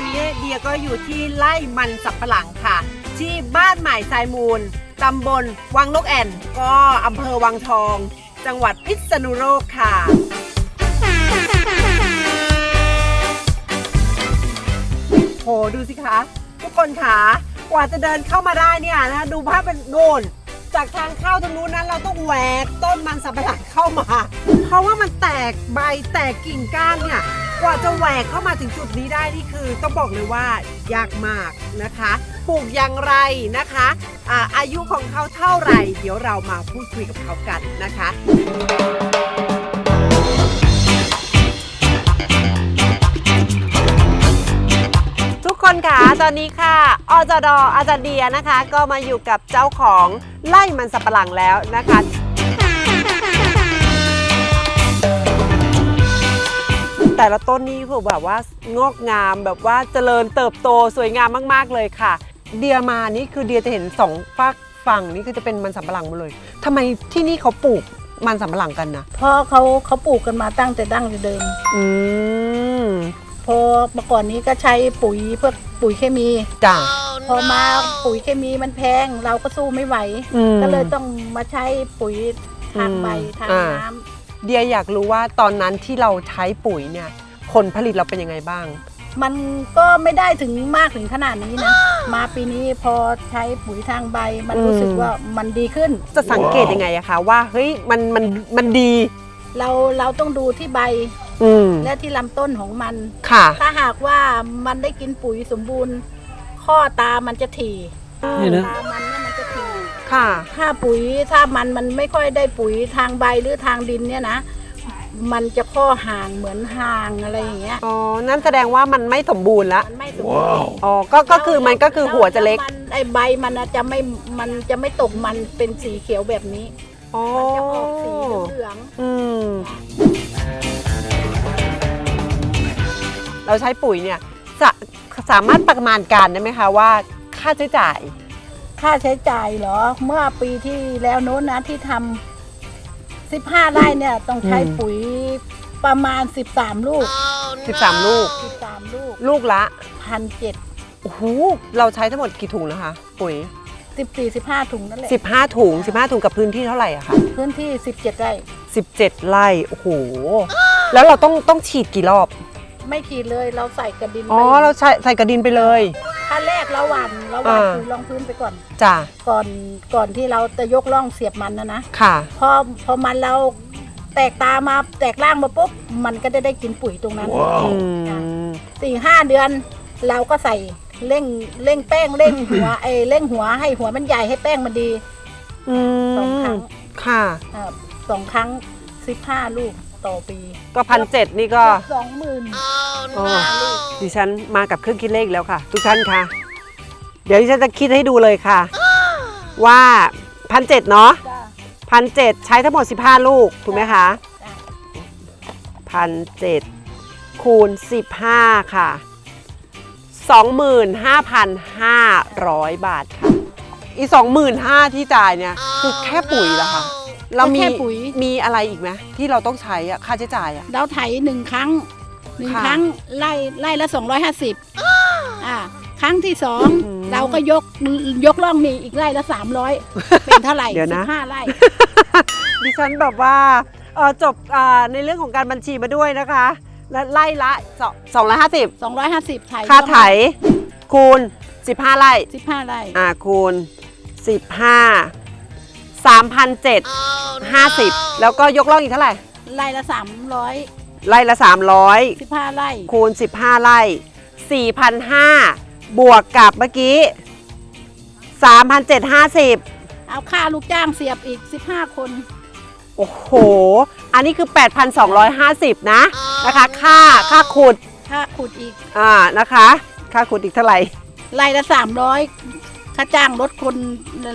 อนนี้เดียก็อยู่ที่ไร่มันสับปะหลังค่ะ ที่บ้านใหม่ทรายมูลตำบลวังนกแอ่น ก็อำเภอวังทอง จังหวัดพิษณุโลกค่ะโหดูสิคะทุกคนคะกว่าจะเดินเข้ามาได้เนี่ยนะดูภาพเป็นโน่นจากทางเข้าตรงนู้นนั้นเราต้องแหวกต้นมันสับปะหลังเข้ามา เพราะว่ามันแตกใบแตกกิ่งก้านเนี่ย กว่าจะแหวกเข้ามาถึงจุดนี้ได้นี่คือ ต้องบอกเลยว่ายากมากนะคะ ปลูกอย่างไรนะคะอาอายุของเขาเท่าไหร่ เดี๋ยวเรามาพูดคุยกับเขากันนะคะทุกคนค่ะตอนนี้ค่ะอจดอาจารย์เดียนะคะ ก็มาอยู่กับเจ้าของไล่มันสับปะหลังแล้วนะคะ แต่ละต้นนี้คือแบบว่างอกงามแบบว่าเจริญเติบโตสวยงามมาก ๆ เลยค่ะ เดียมานี่คือเดียจะเห็นสองฝากฝั่งนี่คือจะเป็นมันสำปะหลังหมดเลยทำไมที่นี่เขาปลูกมันสำปะหลังกันนะเพราะเขาเขาปลูกกันมาตั้งแต่ดั้งแต่เดิม อืมพอเมื่อก่อนนี้ก็ใช้ปุ๋ยเพื่อปุ๋ยเคมี จ้ะ พอมาปุ๋ยเคมีมันแพง เราก็สู้ไม่ไหว อืมก็เลยต้องมาใช้ปุ๋ยทางใบอืมทางอ่า น้ำ เดียอยากรู้ว่าตอนนั้นที่เราใช้ปุ๋ยเนี่ยผลผลิตเราเป็นยังไงบ้าง มันก็ไม่ได้ถึงมากถึงขนาดนี้นะ มาปีนี้พอใช้ปุ๋ยทางใบ มันอืมรู้สึกว่ามันดีขึ้น จะสังเกตยังไงอะคะว่าเฮ้ยมันมันมันดี เราเราต้องดูที่ใบอืมและที่ลำต้นของมัน ค่ะ ถ้าหากว่ามันได้กินปุ๋ยสมบูรณ์ ข้อตามันจะถี่นี่นะ ตามันเนี่ยมันจะถี่ ค่ะ ถ้าปุ๋ยถ้ามันมันไม่ค่อยได้ปุ๋ยทางใบหรือทางดินเนี่ยนะ มันจะข้อห่างเหมือนห่างอะไรอย่างเงี้ยอ๋อ นั่นแสดงว่ามันไม่สมบูรณ์ละ มันไม่สมบูรณ์อ๋อ ก็ ก็คือมันก็คือหัวจะเล็ก แมันไอใบมันน่ะจะไม่มันจะไม่ตกมันเป็นสีเขียวแบบนี้อ๋อ มันจะออกสีเหลืองอืม เราใช้ปุ๋ยเนี่ย จะสามารถประมาณการได้ไหมคะว่า ค่าใช้จ่ายๆ ค่าใช้จ่ายเหรอ เมื่อปีที่แล้วโน้นนะที่ทำสิบห้าไร่เนี่ยต้องใช้อืมปุ๋ยประมาณสิบสามลูก13 ลูก สิบสามลูกลูกละพันเจ็ดโอ้โหเราใช้ทั้งหมดกี่ถุงนะคะ ปุ๋ย สิบสี่สิบห้าถุงนั่นแหละ15 ถุง 15 ถุงกับพื้นที่เท่าไหร่อะคะพื้นที่สิบเจ็ดไร่17 ไร่ โอ้โห แล้วเราต้องต้องฉีดกี่รอบ ไม่ขีดเลยเราใส่กระดินอ๋อไปเราใช้ใส่กระดินไปเลย ขั้นแรกเราหว่านเราหว่านอ่าปุ๋ยรองพื้นไปก่อน จ้ะก่อนก่อนที่เราจะยกร่องเสียบมันนะนะค่ะ พอพอมันเราแตกตามาแตกร่างมาปุ๊บมันก็จะได้กินปุ๋ยตรงนั้นอืม สี่ห้าเดือนเราก็ใส่เร่งเร่งแป้งเร่งหัวไอ้เร่งหัวให้หัวมันใหญ่ให้แป้งมันดีอืสองครั้มงค่ะ อ่าสองครั้งสิบห้าลูก ต่อปีก็พันเจ็ดนี่ก็ สองหมื่นโอ้ดิฉันมากับเครื่องคิดเลขแล้วค่ะ ทุกท่านค่ะเดี๋ยวดิฉันจะคิดให้ดูเลยค่ะ ว่าพันเจ็ดเนาะจ้าพันเจ็ดใช้ทั้งหมด 15 ลูก ถูกไหมคะจ้ะพันเจ็ดคูณ 15 ค่ะ 25,500 บาทค่ะ อี 25,000ที่จ่ายเนี่ย คือแค่ปุ๋ยเหรอคะ เรามีแค่ปุ๋ย มีอะไรอีกไหมที่เราต้องใช้อะค่าใช้จ่ายอะ เราไถหนึ่งครั้งหนึ่งค่ะครั้งไล่ไล่ละสองร้อยห้าสิบอ่าครั้งที่สองอืมเราก็ยกยกล่องนี่อีกไร่ละสามร้อยเป็นเท่าไหร่เดี๋ยวนะ สิบห้าไร่ ดิฉันแบบว่าเอ่อจบอ่าในเรื่องของการบัญชีมาด้วยนะคะ และไล่ละสองร้อยห้าสิบสองร้อยห้าสิบไถค่าไถคูณ 15 ไร่สิบห้าไร่อ่าคูณ 15 3,750 แล้วก็ยกล่องอีกเท่าไหร่ไร่ละสามร้อยไร่ละสิบห้าไร่300คูณ 15 ไร่ 4,500 บวกกับเมื่อกี้ 3,750 เอาค่าลูกจ้างเสียบอีกสิบห้าคน โอ้โห อันนี้คือ 8,250 นะนะคะ ค่าค่าขุด ค่าขุดอีกอ่านะคะ ค่าขุดอีกเท่าไหร่ ไร่ละสามร้อยค่าจ้างรถคน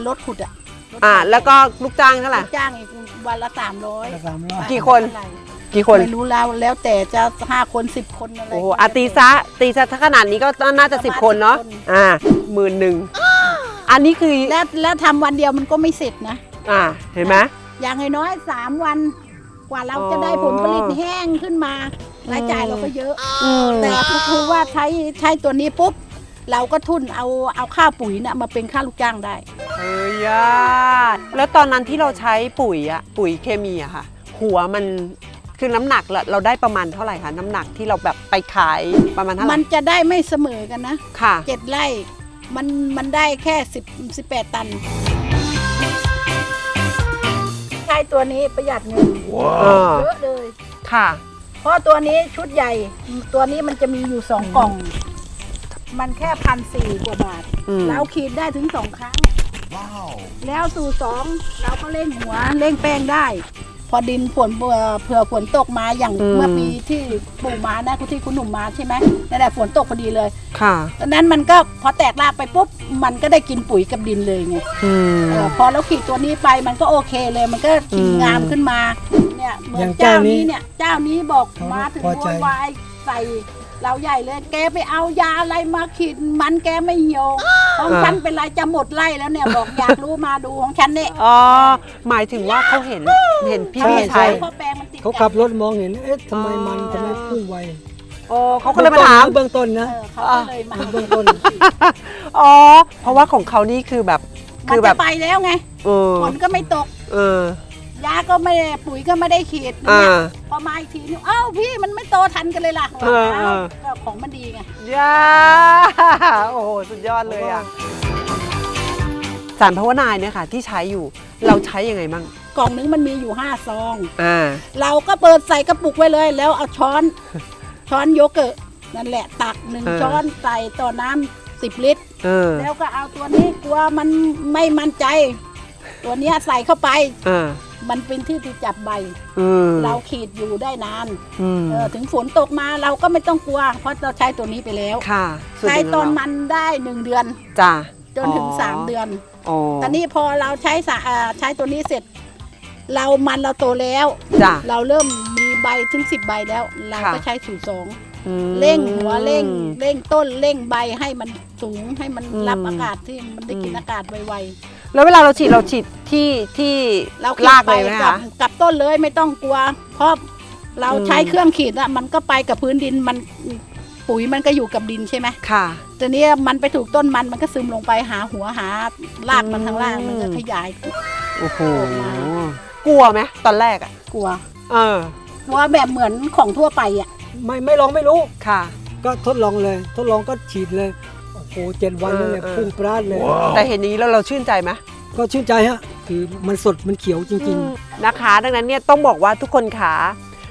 รถขุดอะรถ อ่าแล้วก็ลูกจ้างเท่าไหร่ลูกจ้างอีกวันละสามร้อยสามร้อยกี่คน กี่คน ไม่รู้แล้วแล้วแต่จะห้าคนสิบคนอะไรโอ้โหอาตีซะตีซะถ้าขนาดนี้ก็น่าจะ10คนเนาะอ่าหมื่นหนึ่งอันนี้คือแล้วแล้วทำวันเดียวมันก็ไม่เสร็จนะ อ่าเห็นไหม อย่างน้อยๆสามวัน กว่าเราอ๋อจะได้ผลผลิตแห้งขึ้นมารายจ่ายเราก็เยอะอืมแต่ก็คือว่าใช้ใช้ตัวนี้ปุ๊บ เราก็ทุนเอาเอาค่าปุ๋ยน่ะมาเป็นค่าลูกจ้างได้ เอ้ยอะแล้วตอนนั้นที่เราใช้ปุ๋ยอะปุ๋ยเคมีอะค่ะ หัวมันคือน้ำหนักเราเราได้ประมาณเท่าไหร่คะน้ำหนักที่เราแบบไปขายประมาณเท่าไหมัร่นจะได้ไม่เสมอกันนะค่ะ เจ็ดไร่มันมันได้แค่สิบสิบแปดตัน ใช้ตัวนี้ประหยัดเงินเออ เยอะเลย ค่ะ เพราะตัวนี้ชุดใหญ่ตัวนี้มันจะมีอยู่สองกล่อง มันแค่พันสี่กว่าบาท อืมเราขีดได้ถึงสองครั้ง แล้วสู่สองเราก็เร่งหัวเร่งแป้งได้ พอดินฝนเผื่อเผื่อฝนตกมาอย่างอืม เมื่อปีที่ปลูกมานะที่คุณหนุ่มมาใช่ไหมนั่นแหละฝนตกพอดีเลยค่ะ ตอนนั้นมันก็พอแตกรากไปปุ๊บมันก็ได้กินปุ๋ยกับดินเลยไง อืม เออพอเราขีดตัวนี้ไปมันก็โอเคเลยมันก็กินอืม งามขึ้นมาเนี่ยเหมืออนย่างเจ้าเจ้านี้นี้เนี่ยเจ้านี้บอกเขามาถึงพอโวใจ ยวายใส่ เราใหญ่เลย แกไปเอายาอะไรมาขีดมันแกไม่โยงของฉันเป็นไรจะหมดไร่แล้วเนี่ยบอกอยากรู้มาดูของฉันเนี่ยอ๋อหมายถึงว่าเขาเห็นเห็นพี่ใช่พี่ใช่ใช้เพราะแปลงมันติดเขาขับรถมองเห็น เอ๊ะทำไมมันทำไมพุ่งไวโอ้เขาก็เลยมาถาม เบื้องต้นเอนะอเขาก็เลยมาเบื้องต้น อ๋อ เพราะว่าของเขานี่คือแบบ มัคืนอแบจะบ ไปแล้วไงเออฝนก็ไม่ตก เออ ยาก็ไม่ได้ปุ๋ยก็ไม่ได้ขีดอ่า เนี่ยพอมาอีกทีนึงอ้าวพี่มันไม่โตทันกันเลยล่ะเออเออ ก็ของมันดีไง ย่าโอ้โห สุดยอดเลยอะ สารภาวนายเนี่ยค่ะ ที่ใช้อยู่ เราใช้ยังไงบ้างกล่องนึงมันมีอยู่ห้าซอง อ่า เราก็เปิดใส่กระปุกไว้เลย แล้วเอาช้อน ช้อนโยเกิร์ตนั่นแหละตักหนึ่งเออ ช้อนใส่ต่อน้ำสิบลิตร เออ แล้วก็เอาตัวนี้กลัวมันไม่มั่นใจ ตัวเนี้ยใส่เข้าไปเออมันเป็นที่ที่จับใบ อืมเราขีดอยู่ได้นานอืมเออถึงฝนตกมาเราก็ไม่ต้องกลัว เพราะเราใช้ตัวนี้ไปแล้ว ค่ะสูตรใช้หงตอนเรามันได้หนึ่งเดือนจ้ะจนถึงอ๋อสามเดือน อ๋อตอนนี้พอเราใช้สาอ่าใช้ตัวนี้เสร็จ เรามันเราโตแล้ว จ้ะ เราเริ่มมีใบถึงสิบใบแล้ว เราค่ะก็ใช้สูตรสองอืม เร่งหัวเร่งเร่งต้นเร่งใบให้มันสูงให้มันอืมรับอากาศที่มันได้กินอืม อากาศไว แล้วเวลาเราฉีดเราฉีดที่ที่ๆเราขีลาดกไปเลยไหมกับคะกับต้นเลยไม่ต้องกลัว เพราะเราอืมใช้เครื่องขีดอะมันก็ไปกับพื้นดินมันปุ๋ยมันก็อยู่กับดินใช่ไหมค่ะแต่เนี้ยมันไปถูกต้นมันมันก็ซึมลงไปหาหัวหารากมันข้างล่างอืมมันก็ขยาย โอ้โหออกมากลัวไหมตอนแรกอะกลัวเออกลัวแบบเหมือนของทั่วไปอะไม่ไม่ลองไม่รู้ ค่ะ ก็ทดลองเลย ทดลองก็ฉีดเลย โอ้โหเจ็ดวันนั่นแหละเออเออ พุ่งปราดเลย แต่เห็นอย่างนี้แล้วเราชื่นใจไหม ก็ชื่นใจฮะ คือมันสดมันเขียวจริงๆนะคะดังนั้นเนี่ยต้องบอกว่าทุกคนขา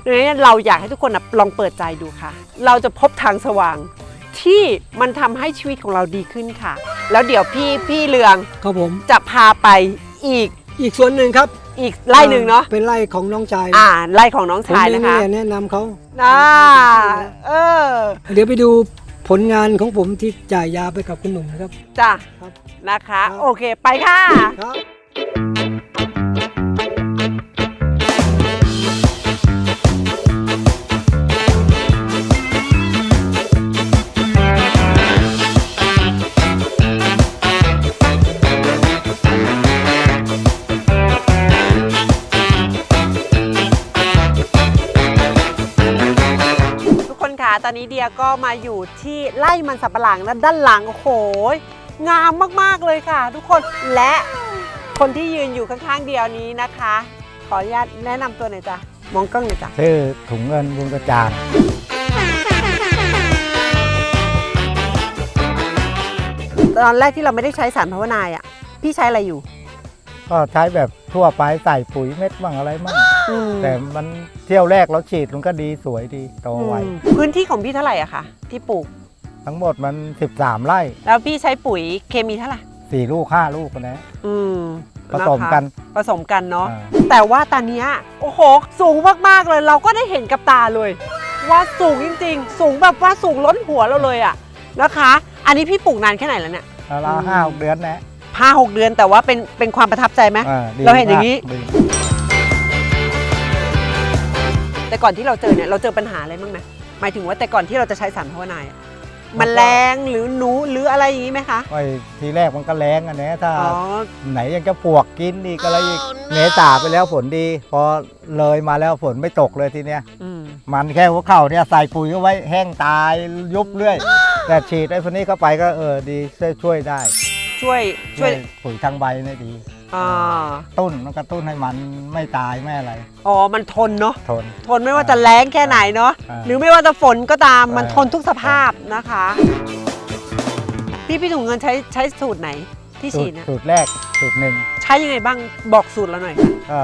ดังนั้นเนี่ยเราอยากให้ทุกคนนะลองเปิดใจดูค่ะ เราจะพบทางสว่าง ที่มันทำให้ชีวิตของเราดีขึ้นค่ะ แล้วเดี๋ยวพี่พี่เรืองครับผม จะพาไปอีกอีกส่วนหนึ่งครับอีกไล่หนึ่งเนาะเป็นไร่ของน้องชายอ่าไล่ของน้องผมชายเอนะงคะเนี่ยแนะนำเขา อ่าเออ เดี๋ยวไปดู ผลงานของผมที่จ่ายยาไปกับคุณหนุ่มนะครับจ้ะครับนะคะครับโอเคไปค่ะ ครับ ตอนนี้เดียก็มาอยู่ที่ไร่มันสับปะหลังและด้านหลังโอ้โหงามมากๆเลยค่ะ ทุกคนและคนที่ยืนอยู่ข้างๆเดียวนี้นะคะ ขออนุญาตแนะนำตัวหน่อยจ้ะมองกล้องหน่อยจ้ะชื่อถุงเงินบุญกระจ่างตอนแรกที่เราไม่ได้ใช้สารภาวนายอะพี่ใช้อะไรอยู่ ก็ใช้แบบทั่วไปใส่ปุ๋ยเม็ดบ้างอะไรบ้าง อืมแต่มันเที่ยวแรกเราฉีดมันก็ดีสวยดีโตไวอืมพื้นที่ของพี่เท่าไหร่อะคะที่ปลูก ทั้งหมดมัน 13 ไร่แล้วพี่ใช้ปุ๋ยเคมีเท่าไหร่4ลูก 5 ลูกนะ อืมผสมกันนะคะผสมกันเนาะ อ่า แต่ว่าตอนเนี้ยโอ้โห สูงมาก ๆ เลย เราก็ได้เห็นกับตาเลย ว่าสูงจริง ๆ สูงแบบว่าสูงล้นหัวเราเลยอะนะคะ อันนี้พี่ปลูกนานแค่ไหนแล้วเนี่ยแล้วเราห้าหกเดือนนะห้าหกเดือนแต่ว่าเป็นเป็นความประทับใจไหมอ่ดีเราเห็นอย่างนี้ มกดี แต่ก่อนที่เราเจอเนี่ยเราเจอปัญหาอะไรบ้างไหมหมายถึงว่าแต่ก่อนที่เราจะใช้สารภาวนายอะแมันแรงหรือหนูหรืออะไรอย่างนี้ไหมคะ ไอ้ทีแรกมันก็แรงอะนะถ้าอ๋อ ไหนยังจะปวกกินอีกอะไรอีกเมษาไปแล้วฝนดี พอเลยมาแล้วฝนไม่ตกเลยทีเนี้ย อืม มันแค่หัวเข่าเนี่ยใส่ปุ๋ยเอาไว้แห้งตายยุบเรื่อย แต่ฉีดไอ้พวกนี้เข้าไปก็เออดีช่วยช่วยได้ช่วยช่วยปุ๋ยทางใบเนี่ยดี อ่าตุ้นมันกระตุ้นให้มันไม่ตายไม่อะไร อ๋อมันทนเนาะทน ทนไม่ว่าจะแรงแค่ไหนเนาะอ่าหรือไม่ว่าจะฝนก็ตามอ่ามัมันทนทุกสภาพนะคะ พี่พี่ถุงเงินใช้ใช้สูตรไหนที่สูฉีตดรนะสูตรแรกสูตรหนึ่งใช้ยังไงบ้างบอกสูตรเราหน่อยค่ะ ก็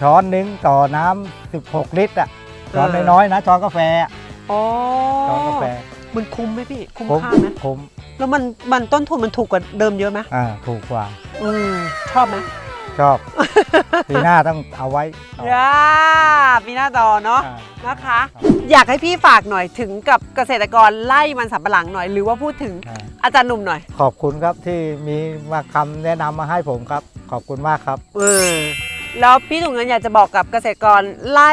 ช้อนหนึ่งต่อน้ำ16 ลิตรอะช้อนเออ น้อยๆนะช้อนกาแฟอะอ๋อช้อนกาแฟมันคุ้มไหมพี่ คุ้มคุ้มค่าไหมคุ้ม แล้วมันมันต้นทุนมันถูกกว่าเดิมเยอะไหมอ่าถูกกว่าอืมชอบไหมชอบ ปีหน้าต้องเอาไว้ต่อย่าปีหน้าต่อเนาะ อ่า นะคะ อยากให้พี่ฝากหน่อยถึงกับเกษตรกรไล่มันสำปะหลังหน่อย หรือว่าพูดถึงอ่า อาจารย์หนุ่มหน่อย ขอบคุณครับที่มีมาคำแนะนำมาให้ผมครับ ขอบคุณมากครับ เออ แล้วพี่ถุงเงินอยากจะบอกกับเกษตรกรไล่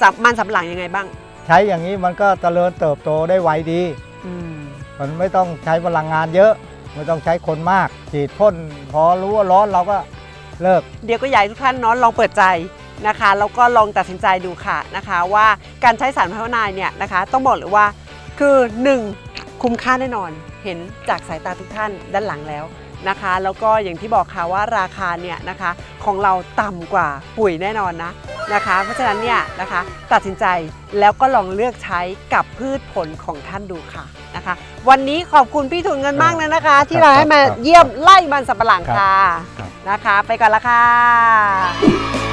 สับมันสำปะหลังยังไงบ้าง ใช้อย่างนี้มันก็เจริญเติบโตได้ไวดี อืม มันไม่ต้องใช้พลังงานเยอะ ไม่ต้องใช้คนมากฉีดพ่นพอรู้ว่าร้อนเราก็เลิก เดี๋ยวก็อยากให้ทุกท่านเนาะลองเปิดใจนะคะแล้วก็ลองตัดสินใจดูค่ะนะคะ ว่าการใช้สารพัฒนายเนี่ยนะคะ ต้องบอกเลยว่าคือ 1 คุ้มค่าแน่นอนเห็นจากสายตาทุกท่านด้านหลังแล้ว นะคะ แล้วก็อย่างที่บอกค่ะว่าราคาเนี่ยนะคะของเราต่ำกว่าปุ๋ยแน่นอนนะนะคะ เพราะฉะนั้นเนี่ยนะคะตัดสินใจแล้วก็ลองเลือกใช้กับพืชผลของท่านดูค่ะนะคะ วันนี้ขอบคุณพี่ถุนเงินมากเลยนะคะ ที่เราให้มาครับเยี่ยมไล่มันสับปะหลังครับค่ะครับนะคะ ไปก่อนละค่ะ